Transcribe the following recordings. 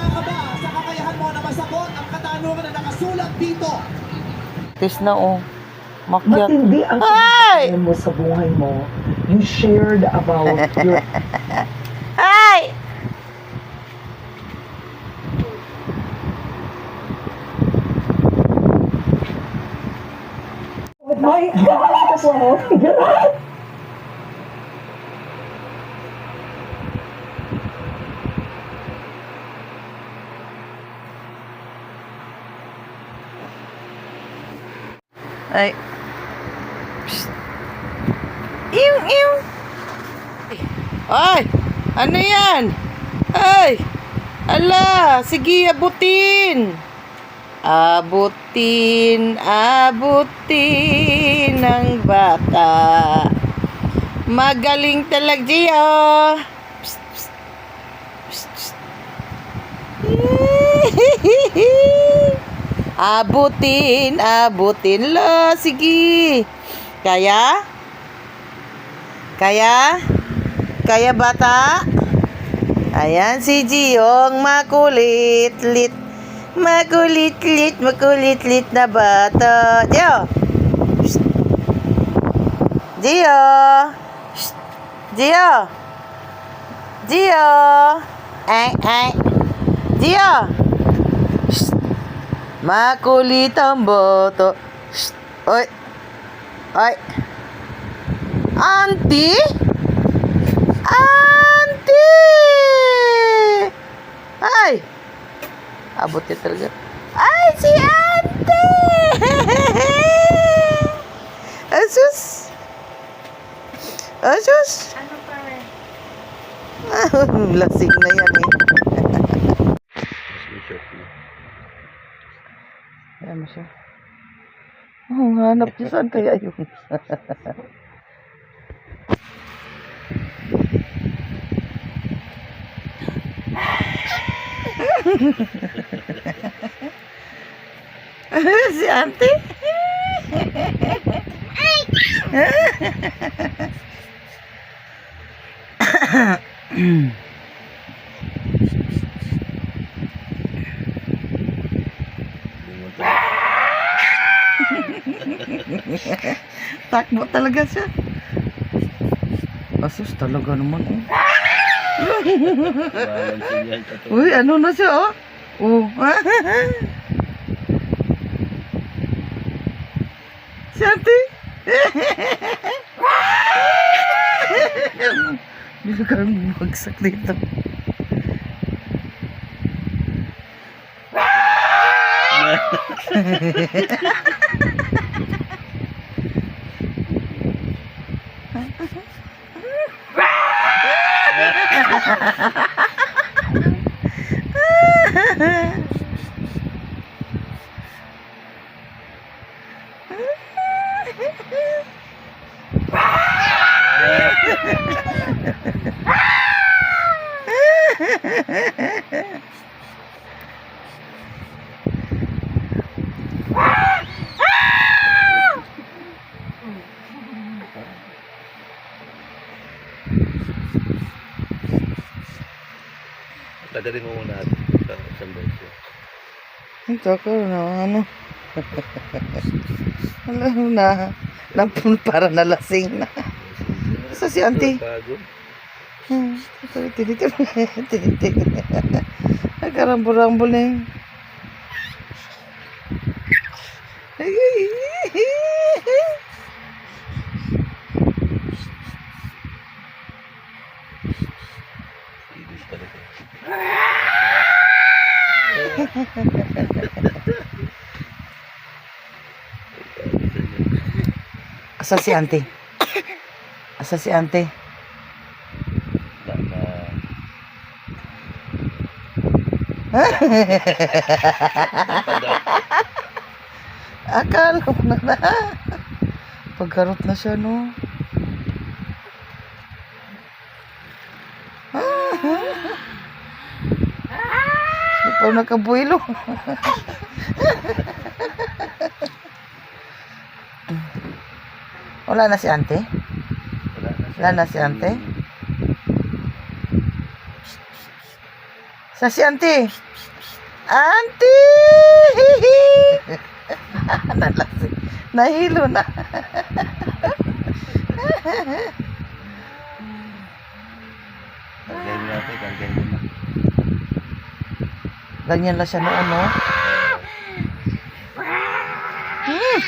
Wala ka ba sa kakayahan mo na masagot ang katanungan na nakasulat dito? Tis na oh. Makyat. hindi ang Ay! mo sa buhay mo, you shared about your Ay! Oh my God! Ay. Iw, iw. Ay! Ano yan? Ay! Ala! Sige, abutin! Abutin, abutin ng bata. Magaling talag Gio. Psst. Psst, psst. abutin, abutin lo. Sige. Kaya? Kaya? Kaya bata? Ayan si Giyong makulit-lit. Makulit-lit, makulit-lit na bata. Gio! Psst. Gio! Psst. Gio! Gio! Ay, ay. Gio! Makulit ang boto. Psst. Oy! Oy! Auntie? Auntie! Ay! Abot niya talaga. Ay, si Auntie! Asus! Asus! Ano pa rin? Lasing na yan eh. Ayan mo siya. Oh, hanap niya saan kaya yun? si auntie? Takbo talaga siya. Asus talaga naman oh. Uy, ano na siya oh? Oh. si auntie? Bisa kang bagsak dito. Ha mm-hmm. Dadalhin mo muna sa isang beses. Ito ko na ano. Alam na. Lampun para nalasing na. Sa si auntie. Hmm. Tinitin. Tinitin. Nagkarambol-rambol na yun. Ay, ay, ay. Ibig talaga. Asa si auntie? Asa si? Tama. Akala ko na na. Pagkarot na siya, no? Pa nakabuelo. Wala na si ante? Wala na si ante? Sa si. Auntie! Nalasing. Nahilo na. Ganyan natin, ganyan mo na. Ganyan lang siya noon, no? Hmm.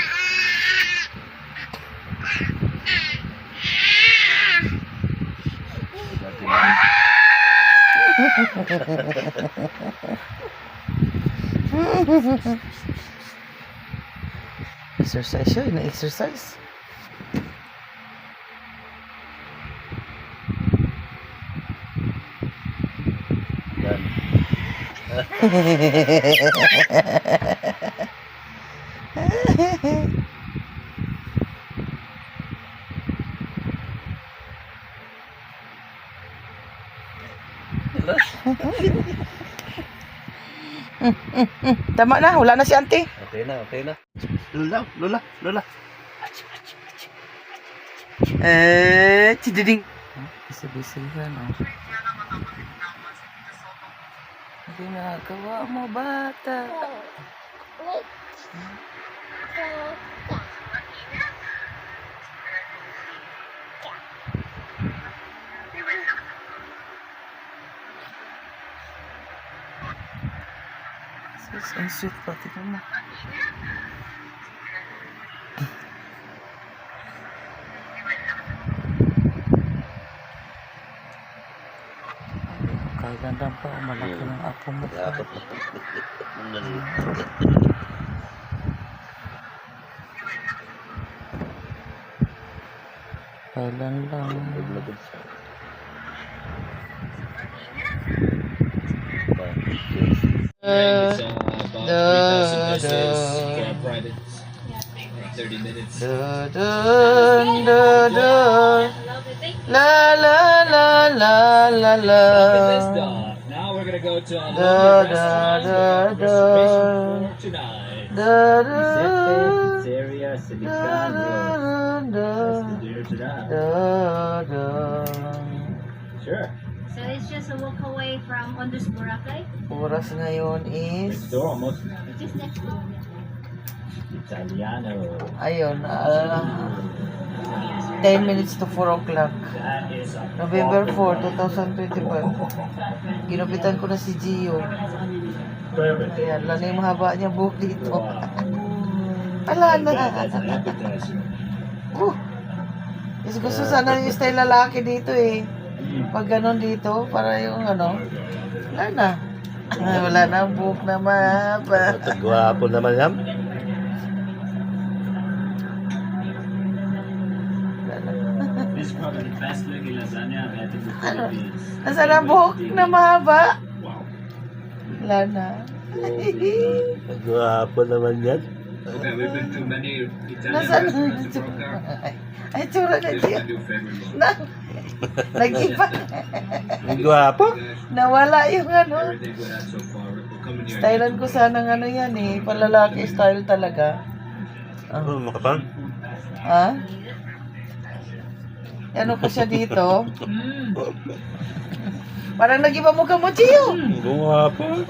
Exercise siya, ina-exercise. Tama na, wala na si auntie. Okay na, okay na. Lola, lola, lola. Eh, chididing. Bisa-bisa ka, no? Ginagawa mo, bata. Sus, ang sweet pa. Tingnan mo. Kaganda pa. Malaki ng apo mo. Dapat na. Kailan lang. Lagod siya. It's uh, about 3,000 Da, pesos da. for a private 30 minutes. Da, dun, da, dun. Done. Now we're gonna go to a Da, da, restaurant da, reservation da. for tonight. Da. Pizzeria Da, Silicano. dun, da, da, dun. Sure. So it's just a walk away from Ondus Boracay, Oras ngayon is Next door, almost is next door. Italiano. ayun, ah, 10 minutes to 4 o'clock. November 4, 2025. Ginupitan ko na si Gio. Ayan, lang yung mahaba niya buhok dito. Ala na. Uh, is gusto sana yung style lalaki dito eh. Pag ganon dito, para yung ano, wala na. Ah, wala na buhok na mahaba. Gwapo naman yan. Nasaan ang buhok na mahaba? Wala na. Gwapo naman yan. Nasaan ang Boracay. Ay, tsura na siya. Na, nag-iba. Gwapo. Nawala yung ano. Stylean ko sanang ano yan eh. Palalaki style talaga. Oh, makapang. Ha? Ano ko siya dito? Parang nag-iba mukha mo, Chiyo. Gwapo.